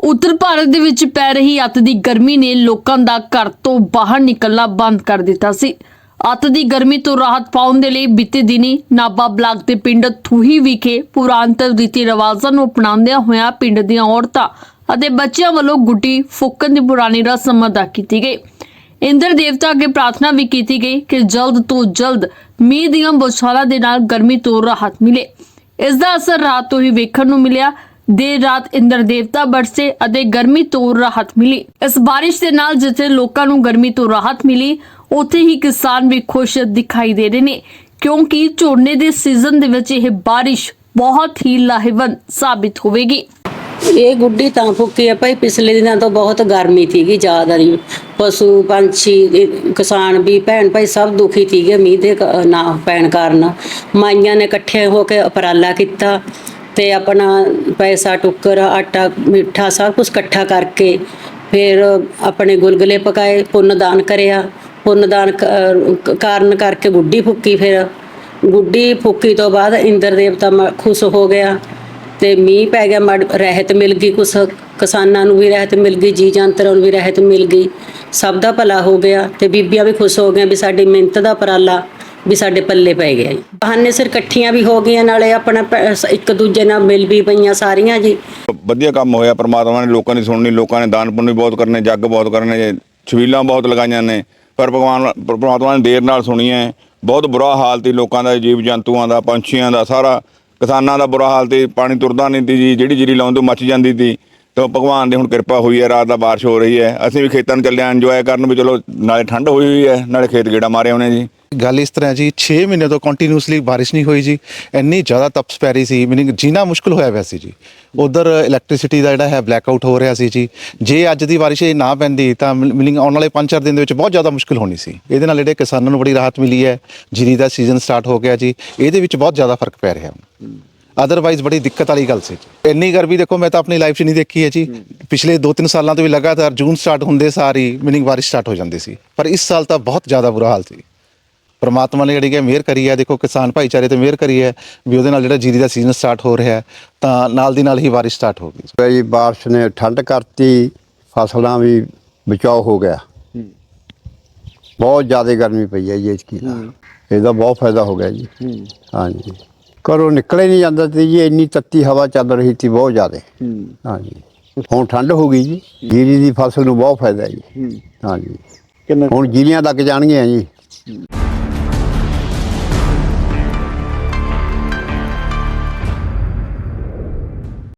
ਉੱਤਰ ਭਾਰਤ ਦੇ ਵਿੱਚ ਪੈ ਰਹੀ ਅੱਤ ਦੀ ਗਰਮੀ ਨੇ ਲੋਕਾਂ ਦਾ ਘਰ ਤੋਂ ਬਾਹਰ ਨਿਕਲਣਾ ਬੰਦ ਕਰ ਦਿੱਤਾ ਸੀ। ਅੱਤ ਦੀ ਗਰਮੀ ਤੋਂ ਰਾਹਤ ਪਾਉਣ ਦੇ ਲਈ ਬੀਤੇ ਦਿਨੀ ਨਾਬਾ ਬਲਾਕ ਦੇ ਪਿੰਡ ਥੂਹੀ ਵਿਖੇ ਪੁਰਾਤਨ ਰੀਤੀ ਰਿਵਾਜ਼ਾਂ ਨੂੰ ਅਪਣਾਉਂਦਿਆਂ ਹੋਇਆਂ ਪਿੰਡ ਦੀਆਂ ਔਰਤਾਂ ਅਤੇ ਬੱਚਿਆਂ ਵੱਲੋਂ ਗੁੱਡੀ ਫੂਕਣ ਦੀ ਪੁਰਾਣੀ ਰਸਮ ਅਦਾ ਕੀਤੀ ਗਈ। ਇੰਦਰ ਦੇਵਤਾ ਅੱਗੇ ਪ੍ਰਾਰਥਨਾ ਵੀ ਕੀਤੀ ਗਈ ਕਿ ਜਲਦ ਤੋਂ ਜਲਦ ਮੀਂਹ ਦੀਆਂ ਬੌਛਾਰਾਂ ਦੇ ਨਾਲ ਗਰਮੀ ਤੋਂ ਰਾਹਤ ਮਿਲੇ। ਇਸ ਦਾ ਅਸਰ ਰਾਤ ਤੋਂ ਹੀ ਵੇਖਣ ਨੂੰ ਮਿਲਿਆ। ਦੇਰ ਰਾਤ ਇੰਦਰ ਦੇਵਤਾ ਬਰਸੇ ਅਤੇ ਗਰਮੀ ਤੋਂ ਰਾਹਤ ਮਿਲੀ। ਇਸ ਬਾਰਿਸ਼ ਦੇ ਨਾਲ ਜਿੱਥੇ ਲੋਕਾਂ ਨੂੰ ਗਰਮੀ ਤੋਂ ਰਾਹਤ ਮਿਲੀ, ਉੱਥੇ ਹੀ ਕਿਸਾਨ ਵੀ ਖੁਸ਼ ਦਿਖਾਈ ਦੇ ਰਹੇ ਨੇ, ਕਿਉਂਕਿ ਝੋਨੇ ਦੇ ਸੀਜ਼ਨ ਦੇ ਵਿੱਚ ਇਹ ਬਾਰਿਸ਼ ਬਹੁਤ ਹੀ ਲਾਹੇਵੰਦ ਸਾਬਿਤ ਹੋਵੇਗੀ। ਇਹ ਗੁੱਡੀ ਤਾਂ ਫੁੱਕੀ ਆ ਭਾਈ, ਪਿਛਲੇ ਦਿਨਾਂ ਤੋਂ ਬਹੁਤ ਗਰਮੀ ਸੀਗੀ, ਜ਼ਿਆਦਾ ਦੀ ਪਸ਼ੂ, ਪੰਛੀ ਕਿਸਾਨ ਵੀ, ਭੈਣ ਭਾਈ ਸਭ ਦੁਖੀ ਸੀਗੇ, ਮੀਂਹ ਦੇ ਨਾ, ਪੈਣ ਕਾਰਨ। ਮਾਈਆਂ ਨੇ ਇਕੱਠੇ ਹੋ ਕੇ ਉਪਰਾਲਾ ਕੀਤਾ। ਤੇ ਆਪਣਾ ਪੈਸਾ, ਟੁੱਕਰ, ਆਟਾ, ਮਿੱਠਾ ਸਭ ਕੁਝ ਇਕੱਠਾ ਕਰਕੇ ਫਿਰ ਆਪਣੇ ਗੁਲਗੁਲੇ ਪਕਾਏ, ਪੁੰਨ ਦਾਨ ਕਰਿਆ। ਪੁੰਨ ਦਾਨ ਕਾਰਨ ਕਰਕੇ ਗੁੱਡੀ ਫੁੱਕੀ ਫਿਰ। ਗੁੱਡੀ ਫੁੱਕੀ ਤੋਂ ਬਾਅਦ ਇੰਦਰ ਦੇਵਤਾ ਮ- ਖੁਸ਼ ਹੋ ਗਿਆ ਤੇ ਮੀਂਹ ਪੈ ਗਿਆ, ਮੜ, ਰਹਿਤ ਮਿਲ ਗਈ ਕੁਛ। ਕਿਸਾਨਾਂ ਨੂੰ ਵੀ ਰਹਿਤ ਮਿਲ ਗਈ ਜੀ ਜੰਤਰਾਂ ਨੂੰ ਵੀ ਰਹਿਤ ਮਿਲ ਗਈ। ਸਭ ਦਾ ਭਲਾ ਹੋ ਗਿਆ ਤੇ ਬੀਬੀਆਂ ਵੀ ਖੁਸ਼ ਹੋ ਗਈਆਂ ਵੀ ਸਾਡੀ ਮਿਹਨਤ ਦਾ ਉਪਰਾਲਾ ਵੀ ਸਾਡੇ ਪੱਲੇ ਪੈ ਗਿਆ ਜੀ। ਬਹਾਨੇ ਸਿਰ ਇਕੱਠੀਆਂ ਵੀ ਹੋ ਗਈਆਂ, ਨਾਲੇ ਆਪਣਾ ਪ- ਇੱਕ ਦੂਜੇ ਨਾਲ ਮਿਲ ਵੀ ਪਈਆਂ ਸਾਰੀਆਂ ਜੀ। ਵਧੀਆ ਕੰਮ ਹੋਇਆ, ਪ੍ਰਮਾਤਮਾ ਨੇ ਲੋਕਾਂ ਦੀ ਸੁਣਨੀ, ਲੋਕਾਂ ਨੇ ਦਾਨ ਪੁੰਨ ਵੀ ਬਹੁਤ ਕਰਨੇ, ਜੱਗ ਬਹੁਤ ਕਰਨੇ, ਛਬੀਲਾਂ ਬਹੁਤ ਲਗਾਈਆਂ ਨੇ। ਪਰ ਭਗਵਾਨ ਪ੍ਰਮਾਤਮਾ ਨੇ ਦੇਰ ਨਾਲ ਸੁਣੀਆਂ ਹੈ ਬਹੁਤ ਬੁਰਾ ਹਾਲ ਸੀ ਲੋਕਾਂ ਦਾ, ਜੀਵ ਜੰਤੂਆਂ ਦਾ, ਪੰਛੀਆਂ ਦਾ, ਸਾਰਾ ਕਿਸਾਨਾਂ ਦਾ ਬੁਰਾ ਹਾਲ ਸੀ। ਪਾਣੀ ਤੁਰਦਾ ਨਹੀਂ ਸੀ ਜੀ, ਜਿਹੜੀ ਜੀਰੀ ਲਾਉਣ ਤੋਂ ਮੱਚ ਜਾਂਦੀ ਸੀ। ਤੇ ਭਗਵਾਨ ਦੀ ਹੁਣ ਕਿਰਪਾ ਹੋਈ ਹੈ, ਰਾਤ ਦਾ ਬਾਰਿਸ਼ ਹੋ ਰਹੀ ਹੈ। ਅਸੀਂ ਵੀ ਖੇਤਾਂ ਨੂੰ ਚੱਲੇ ਆਂ ਇੰਜੋਏ ਕਰਨ ਵੀ ਚਲੋ, ਨਾਲੇ ਠੰਡ ਹੋਈ ਹੋਈ ਹੈ, ਨਾਲੇ ਖੇਤ ਗੇੜਾ ਮਾਰੇ ਉਹਨੇ ਜੀ। ਗੱਲ ਇਸ ਤਰ੍ਹਾਂ ਜੀ 6 ਮਹੀਨੇ ਤੋਂ ਕੰਟੀਨਿਊਸਲੀ ਬਾਰਿਸ਼ ਨਹੀਂ ਹੋਈ ਜੀ, ਇੰਨੀ ਜ਼ਿਆਦਾ ਤਪਸ਼ ਪੈ ਰਹੀ ਸੀ, ਮੀਨਿੰਗ ਜੀਣਾ ਮੁਸ਼ਕਲ ਹੋਇਆ ਪਿਆ ਸੀ ਜੀ। ਉਧਰ ਇਲੈਕਟ੍ਰਿਸਿਟੀ ਦਾ ਜਿਹੜਾ ਹੈ ਬਲੈਕ ਆਊਟ ਹੋ ਰਿਹਾ ਸੀ ਜੀ, ਜੇ ਅੱਜ ਦੀ ਬਾਰਿਸ਼ ਇਹ ਨਾ ਪੈਂਦੀ, ਤਾਂ ਮੀਨਿੰਗ ਆਉਣ ਵਾਲੇ 5-4 ਦਿਨ ਦੇ ਵਿੱਚ ਬਹੁਤ ਜ਼ਿਆਦਾ ਮੁਸ਼ਕਲ ਹੋਣੀ ਸੀ। ਇਹਦੇ ਨਾਲ ਜਿਹੜੇ ਕਿਸਾਨਾਂ ਨੂੰ ਬੜੀ ਰਾਹਤ ਮਿਲੀ ਹੈ, ਜੀਰੀ ਦਾ ਸੀਜ਼ਨ ਸਟਾਰਟ ਹੋ ਗਿਆ ਜੀ, ਇਹਦੇ ਵਿੱਚ ਬਹੁਤ ਜ਼ਿਆਦਾ ਫ਼ਰਕ ਪੈ ਰਿਹਾ। ਅਦਰਵਾਈਜ਼ ਬੜੀ ਦਿੱਕਤ ਵਾਲੀ ਗੱਲ ਸੀ। ਜੀ। ਇੰਨੀ ਗਰਮੀ ਦੇਖੋ ਮੈਂ ਤਾਂ ਆਪਣੀ ਲਾਈਫ 'ਚ ਨਹੀਂ ਦੇਖੀ ਹੈ ਜੀ। ਪਿਛਲੇ 2-3 ਸਾਲਾਂ ਤੋਂ ਵੀ ਲਗਾਤਾਰ ਜੂਨ ਸਟਾਰਟ ਹੁੰਦੇ ਸਾਰੀ ਮੀਨਿੰਗ ਬਾਰਿਸ਼ ਸਟਾਰਟ ਹੋ ਜਾਂਦੀ ਸੀ। ਪਰ ਇਸ ਸਾਲ ਤਾਂ ਬਹੁਤ ਜ਼ਿਆਦਾ ਬੁਰਾ ਹਾਲ ਸੀ। ਪਰਮਾਤਮਾ ਨੇ ਜਿਹੜੀ ਕਿ ਮਿਹਰ ਕਰੀ ਹੈ ਦੇਖੋ ਕਿਸਾਨ ਭਾਈਚਾਰੇ ਤੇ ਮਿਹਰ ਕਰੀ ਹੈ ਵੀ ਉਹਦੇ ਨਾਲ ਜਿਹੜਾ ਜੀਰੀ ਦਾ ਸੀਜ਼ਨ ਸਟਾਰਟ ਹੋ ਰਿਹਾ ਹੈ ਤਾਂ ਨਾਲ ਦੀ ਨਾਲ ਹੀ ਬਾਰਿਸ਼ ਸਟਾਰਟ ਹੋ ਗਈ। ਪਈ ਬਾਰਿਸ਼ ਨੇ ਠੰਡ ਕਰਤੀ ਫਸਲਾਂ ਵੀ ਬਚਾਓ ਹੋ ਗਿਆ। ਬਹੁਤ ਜ਼ਿਆਦਾ ਗਰਮੀ ਪਈ ਹੈ ਜੀ ਇਸ ਕੀ ਇਹਦਾ ਬਹੁਤ ਫਾਇਦਾ ਹੋ ਗਿਆ ਜੀ। ਹਾਂਜੀ। ਘਰੋਂ ਨਿਕਲੇ ਨਹੀਂ ਜਾਂਦਾ ਸੀ ਜੀ ਇੰਨੀ ਤੱਤੀ ਹਵਾ ਚੱਲ ਰਹੀ ਸੀ ਬਹੁਤ ਜ਼ਿਆਦਾ। ਹਾਂਜੀ। ਹੁਣ ਠੰਡ ਹੋ ਗਈ ਜੀ ਜੀਰੀ ਦੀ ਫਸਲ ਨੂੰ ਬਹੁਤ ਫਾਇਦਾ ਜੀ। ਹਾਂਜੀ। ਹੁਣ ਜੀਰੀਆਂ ਲੱਗ ਜਾਣਗੀਆਂ ਜੀ।